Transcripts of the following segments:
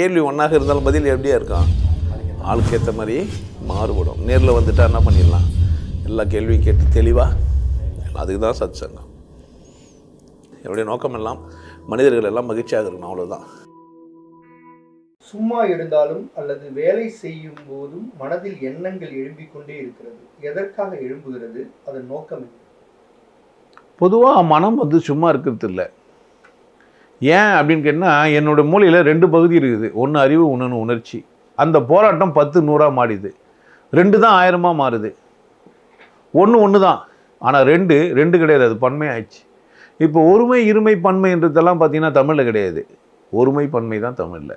கேள்வி ஒன்றாக இருந்தாலும் பதில் எப்படியா இருக்கும்? ஆளுக்கு ஏற்ற மாதிரி மாறுபடும். நேரில் வந்துட்டா என்ன பண்ணிடலாம்? எல்லா கேள்வியும் கேட்டு தெளிவாக அதுக்கு தான் சத் சங்கம் என்னுடைய நோக்கம் எல்லாம் மனிதர்கள் எல்லாம் மகிழ்ச்சியாக இருக்கணும் அவ்வளோதான் சும்மா இருந்தாலும் அல்லது வேலை செய்யும் போதும் மனதில் எண்ணங்கள் எழும்பிக் கொண்டே இருக்கிறது. எதற்காக எழும்புகிறது? அதன் நோக்கம் பொதுவாக மனம் வந்து சும்மா இருக்கிறது இல்லை. ஏன் அப்படின்னு கேட்டால் என்னோடய மூளையில் ரெண்டு பகுதி இருக்குது. ஒன்று அறிவு ஒன்று உணர்ச்சி. அந்த போராட்டம் பத்து நூறாக மாறிது. ரெண்டு தான் ஆயிரமாக மாறுது. ஒன்று ஒன்று தான் ஆனால் ரெண்டு ரெண்டு கிடையாது. அது பன்மை ஆயிடுச்சு. இப்போ ஒருமை இருமை பன்மைன்றதெல்லாம் பார்த்தீங்கன்னா தமிழில் கிடையாது. ஒருமை பன்மை தான் தமிழில்.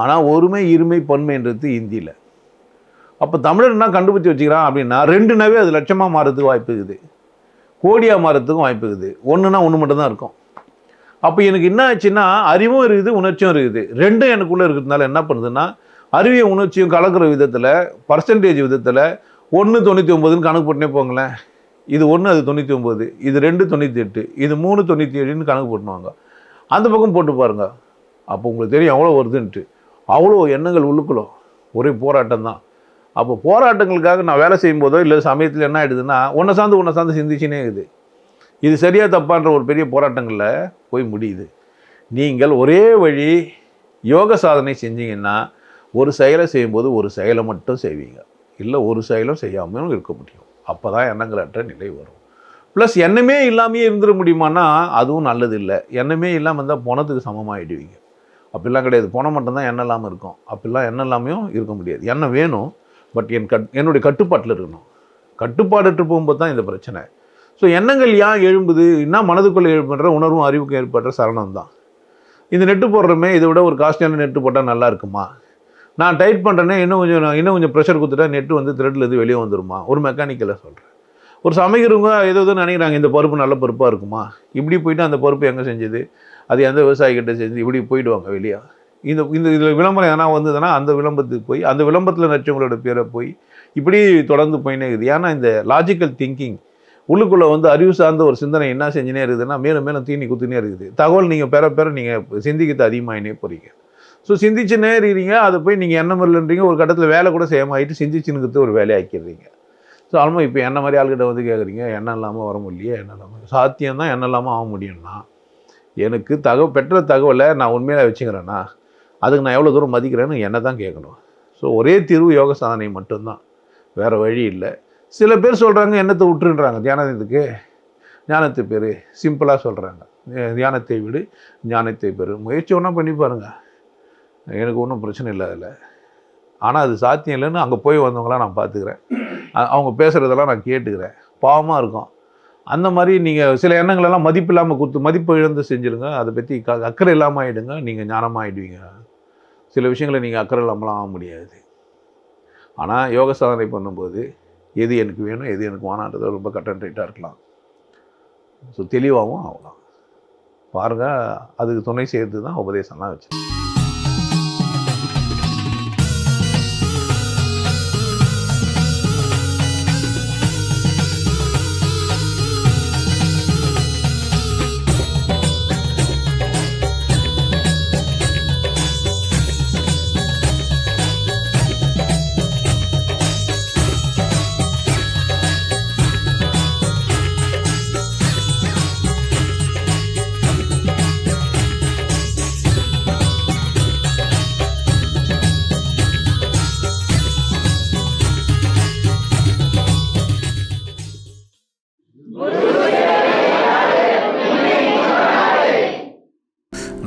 ஆனால் ஒருமை இருமை பன்மைன்றது ஹிந்தியில் அப்போ தமிழர் என்ன கண்டுபிடிச்சி வச்சுக்கிறான் அப்படின்னா ரெண்டுனாவே அது லட்சமாக மாறதுக்கு வாய்ப்பு இருக்குது. கோடியாக மாறத்துக்கும் வாய்ப்பு இருக்குது. ஒன்றுனா ஒன்று மட்டும்தான் இருக்கும். அப்போ எனக்கு என்ன ஆச்சுன்னா அறிவும் இருக்குது உணர்ச்சியும் இருக்குது. ரெண்டும் எனக்குள்ளே இருக்கிறதுனால என்ன பண்ணுதுன்னா அறிவியும் உணர்ச்சியும் கலக்கிற விதத்தில் பர்சன்டேஜ் விதத்தில் ஒன்று தொண்ணூற்றி ஒம்பதுன்னு கணக்கு போட்டுனே போங்களேன். இது ஒன்று அது தொண்ணூற்றி ஒம்பது இது ரெண்டு தொண்ணூற்றி எட்டு. இது மூணு தொண்ணூற்றி ஏழுன்னு கணக்கு போட்டுவாங்க அந்த பக்கம் போட்டு பாருங்க. அப்போ உங்களுக்கு தெரியும் எவ்வளோ வருதுன்ட்டு. அவ்வளோ எண்ணங்கள் உள்ளுக்குள்ளோ ஒரே போராட்டம் தான் அப்போ போராட்டங்களுக்காக நான் வேலை செய்யும்போதோ இல்லை சமயத்தில் என்ன ஆகிடுதுன்னா ஒன்றை சார்ந்து ஒன்றை சார்ந்து சிந்திச்சுனே இருக்குது. இது சரியா தப்பான்ற ஒரு பெரிய போராட்டங்களில் போய் முடியுது. நீங்கள் ஒரே வழி யோக சாதனை செஞ்சீங்கன்னா ஒரு செயலை செய்யும்போது ஒரு செயலை மட்டும் செய்வீங்க. இல்லை ஒரு செயலும் செய்யாமலும் இருக்க முடியும். அப்போ தான் எண்ணங்களற்ற நிலை வரும். ப்ளஸ் எண்ணமே இல்லாமையே இருந்துட முடியுமான்னா அதுவும் நல்லது இல்லை. எண்ணமே இல்லாமல் இருந்தால் பணத்துக்கு சமமாகிடுவீங்க அப்படிலாம் கிடையாது. பணம் மட்டும்தான் எண்ணம் இல்லாமல் இருக்கும். அப்படிலாம் எண்ணம் இல்லாமையும் இருக்க முடியாது. எண்ணம் வேணும் பட் என் கட் என்னுடைய கட்டுப்பாட்டில் இருக்கணும். கட்டுப்பாடற்று போகும்போது தான் இந்த பிரச்சனை. ஸோ எண்ணங்கள் ஏன் எழும்புது? என்ன மனதுக்குள்ளே ஏற்படுற உணர்வும் அறிவுக்கும் ஏற்படுற சரணம் தான் இந்த நெட்டு போடுறோமே இதை விட ஒரு காஸ்ட்லியான நெட்டு போட்டால் நல்லா இருக்குமா? நான் டைட் பண்ணுறேனே இன்னும் கொஞ்சம் நான் இன்னும் கொஞ்சம் ப்ரெஷர் கொடுத்துட்டா நெட்டு வந்து த்ரெட்லேருந்து வெளியே வந்துருமா? ஒரு மெக்கானிக்கலை சொல்கிறேன் ஒரு சமைக்கிறவங்க ஏதோ ஏதோ நினைக்கிறாங்க இந்த பருப்பு நல்ல பருப்பாக இருக்குமா? இப்படி போயிட்டு அந்த பருப்பு எங்கே செஞ்சது? அது எந்த விவசாயிகிட்ட செஞ்சு இப்படி போயிடுவாங்க வெளியே. இந்த இந்த இதில் விளம்பரம் எதனா வந்ததுன்னா அந்த விளம்பரத்துக்கு போய் அந்த விளம்பரத்தில் நடிச்சவங்களோட பேரை போய் இப்படி தொடர்ந்து போயினே இருக்குது. ஏன்னா இந்த லாஜிக்கல் திங்கிங் உள்ளுக்குள்ளே வந்து அறிவு சார்ந்த ஒரு சிந்தனை என்ன செஞ்சுனே இருக்குதுன்னா மேலும் மேலும் தீனி குத்துனே இருக்குது. தகவல் நீங்கள் பெற பெற நீங்கள் சிந்திக்கிறது அதிகமாகினே போகிறீங்க ஸோ சிந்திச்சுனே இருக்கிறீங்க அதை போய் நீங்கள் எண்ணம் இல்லைன்றீங்க ஒரு கட்டத்தில் வேலை கூட செய்யமாயிட்டு சிந்திச்சுனுங்கிறது ஒரு வேலையாக்கிடுறீங்க ஸோ ஆல்மோ இப்போ என்ன மாதிரி ஆள்கிட்ட வந்து கேட்குறீங்க எண்ணம் இல்லாமல் வர முடியலையே எண்ணம் இல்லாமல் சாத்தியம் தான் எண்ணம் இல்லாமல் ஆக முடியும்னா எனக்கு தகவல் பெற்ற தகவலை நான் உண்மையாக வச்சுக்கிறேன்னா அதுக்கு நான் எவ்வளோ தூரம் மதிக்கிறேன்னு என்ன தான் கேட்கணும் ஸோ ஒரே தீர்வு யோக சாதனை மட்டும்தான். வேறு வழி இல்லை. சில பேர் சொல்கிறாங்க எண்ணத்தை விட்டுருன்றாங்க? தியானத்துக்கு ஞானத்தை பெரு சிம்பிளாக சொல்கிறாங்க தியானத்தை விடு ஞானத்தை பெரு முயற்சி ஒன்றா பண்ணி பாருங்கள் எனக்கு ஒன்றும் பிரச்சனை இல்லை அதில். ஆனால் அது சாத்தியம் இல்லைன்னு அங்கே போய் வந்தவங்களாம் நான் பார்த்துக்கிறேன் அவங்க பேசுகிறதெல்லாம் நான் கேட்டுக்கிறேன். பாவமாக இருக்கும். அந்த மாதிரி நீங்கள் சில எண்ணங்களெல்லாம் மதிப்பு இல்லாமல் கொடுத்து மதிப்பு இழந்து செஞ்சுருங்க. அதை பற்றி க அக்கறை இல்லாமல் ஆகிடுங்க நீங்கள் ஞானமாக ஆகிடுவீங்க சில விஷயங்களை நீங்கள் அக்கறை இல்லாமலாம் ஆக முடியாது. ஆனால் யோக சாதனை பண்ணும்போது எது எனக்கு வேணும் எது எனக்கு வேணான்றது ரொம்ப கட்டன் இருக்கலாம். ஸோ தெளிவாகவும் ஆகலாம். பாருங்கள் அதுக்கு துணை சேர்த்து தான் உபதேசம்லாம் வச்சு